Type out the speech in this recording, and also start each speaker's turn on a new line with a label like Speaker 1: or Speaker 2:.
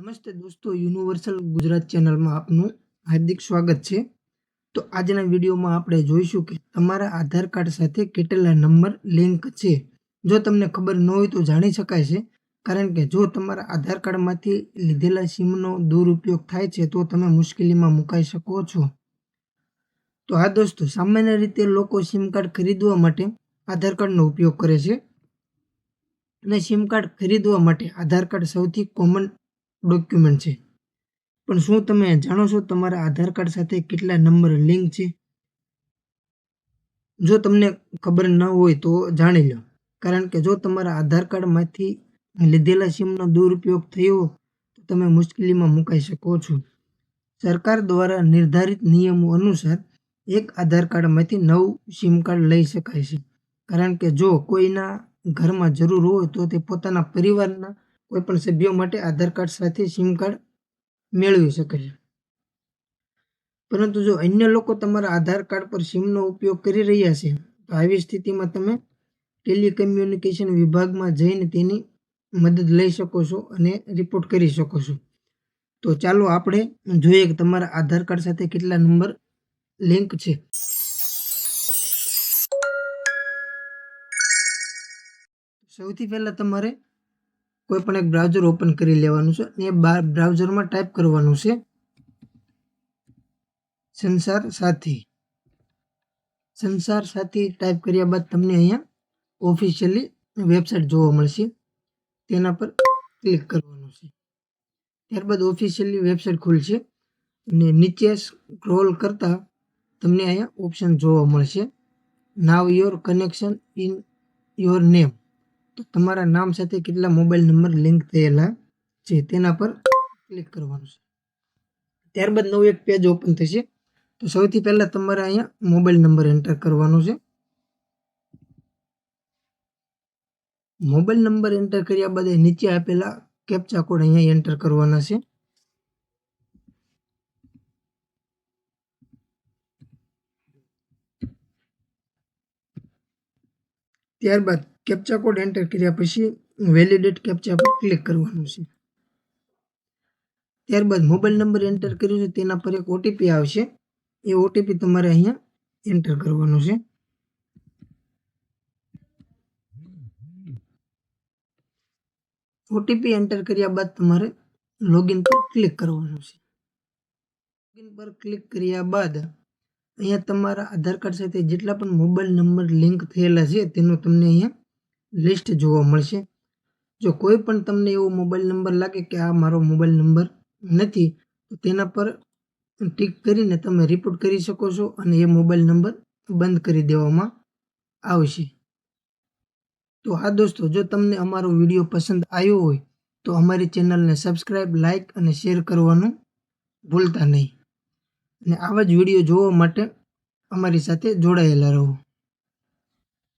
Speaker 1: નમસ્તે દોસ્તો, યુનિવર્સલ ગુજરાત ચેનલમાં આપનું હાર્દિક સ્વાગત છે. તો આજના વિડીયોમાં આપણે જોઈશું કે તમારા આધાર કાર્ડ સાથે કેટલા નંબર લિંક છે. જો તમને ખબર ન હોય તો જાણી શકાય છે. કારણ કે જો તમારા આધાર કાર્ડમાંથી લીધેલા સિમનો દુરુપયોગ થાય છે, તો તમે મુશ્કેલીમાં મુકાઈ શકો છો. તો આ દોસ્તો, સામાન્ય રીતે લોકો સિમ કાર્ડ ખરીદવા માટે આધાર કાર્ડનો ઉપયોગ કરે છે. અને સિમ કાર્ડ ખરીદવા માટે આધાર કાર્ડ સૌથી કોમન ડોક્યુમેન્ટ છે. પણ શું તમે જાણો છો તમારા આધાર કાર્ડ સાથે કેટલા નંબર લિંક છે? જો તમને ખબર ન હોય તો જાણી લો. કારણ કે જો તમારા આધાર કાર્ડમાંથી લીધેલા સિમનો દુરુપયોગ થયો, તો તમે મુશ્કેલીમાં મુકાઈ શકો છો. સરકાર દ્વારા નિર્ધારિત નિયમો અનુસાર એક આધાર કાર્ડમાંથી નવું સિમ કાર્ડ લઈ શકાય છે. કારણ કે જો કોઈના ઘરમાં જરૂર હોય તો તે પોતાના પરિવારના કોઈ પણ સભ્યો માટે આધાર કાર્ડ સાથે સિમ કાર્ડ મેળવી શકે છે. પરંતુ જો અન્ય લોકો તમારા આધાર કાર્ડ પર સિમનો ઉપયોગ કરી રહ્યા છે, તો આવી સ્થિતિમાં તમે ટેલિકમ્યુનિકેશન વિભાગમાં જઈને તેની મદદ લઈ શકો છો અને રિપોર્ટ કરી શકો છો. તો ચાલો આપણે જોઈએ કે તમારા આધાર કાર્ડ સાથે કેટલા નંબર લિંક છે. સૌથી પહેલાં તમારે કોઈ પણ એક બ્રાઉઝર ઓપન કરી લેવાનું છે અને એ બ્રાઉઝરમાં ટાઈપ કરવાનું છે. સંસાર સાથી. સંસાર સાથી ટાઈપ કર્યા બાદ તમને અહીંયા ઓફિશિયલી વેબસાઇટ જોવા મળશે. તેના પર ક્લિક કરવાનું છે. ત્યારબાદ ઓફિશિયલી વેબસાઇટ ખુલશે અને નીચે સ્ક્રોલ કરતાં તમને અહીંયા ઓપ્શન જોવા મળશે. Know your connection in your name તો તમારા નામ સાથે કેટલા મોબાઈલ નંબર લિંક થયેલા છે તેના પર ક્લિક કરવાનું છે. ત્યારબાદ નવું એક પેજ ઓપન થશે. તો સૌથી પહેલાં તમારે અહીંયા મોબાઈલ નંબર એન્ટર કરવાનો છે. મોબાઈલ નંબર એન્ટર કર્યા બાદ નીચે આપેલા કેપ્ચા કોડ અહીંયા એન્ટર કરવાના છે. ત્યારબાદ કેપ્ચા કોડ એન્ટર કર્યા પછી વેલિડેટ કેપ્ચા પર ક્લિક કરવાનું છે. ત્યારબાદ મોબાઈલ નંબર એન્ટર કર્યો છે, તેના પર એક ઓટીપી આવશે. એ ઓટીપી તમારે અહીંયા એન્ટર કરવાનું છે. ઓટીપી એન્ટર કર્યા બાદ તમારે લોગિન પર ક્લિક કરવાનું છે. લોગિન પર ક્લિક કર્યા બાદ અહીંયા તમારા આધાર કાર્ડ સાથે જેટલા પણ મોબાઈલ નંબર લિંક થયેલા છે, તેનું તમને અહીંયા લિસ્ટ જોવા મળશે. જો કોઈ પણ તમને એવો મોબાઈલ નંબર લાગે કે આ મારો મોબાઈલ નંબર નથી, તો તેના પર ટીક કરીને તમે રિપોર્ટ કરી શકો છો અને એ મોબાઈલ નંબર બંધ કરી દેવામાં આવશે. તો હા દોસ્તો, જો તમને અમારો વીડિયો પસંદ આવ્યો હોય, તો અમારી ચેનલને સબસ્ક્રાઈબ લાઇક અને શેર કરવાનું ભૂલતા નહીં. અને આવા જ વીડિયો જોવા માટે અમારી સાથે જોડાયેલા રહો.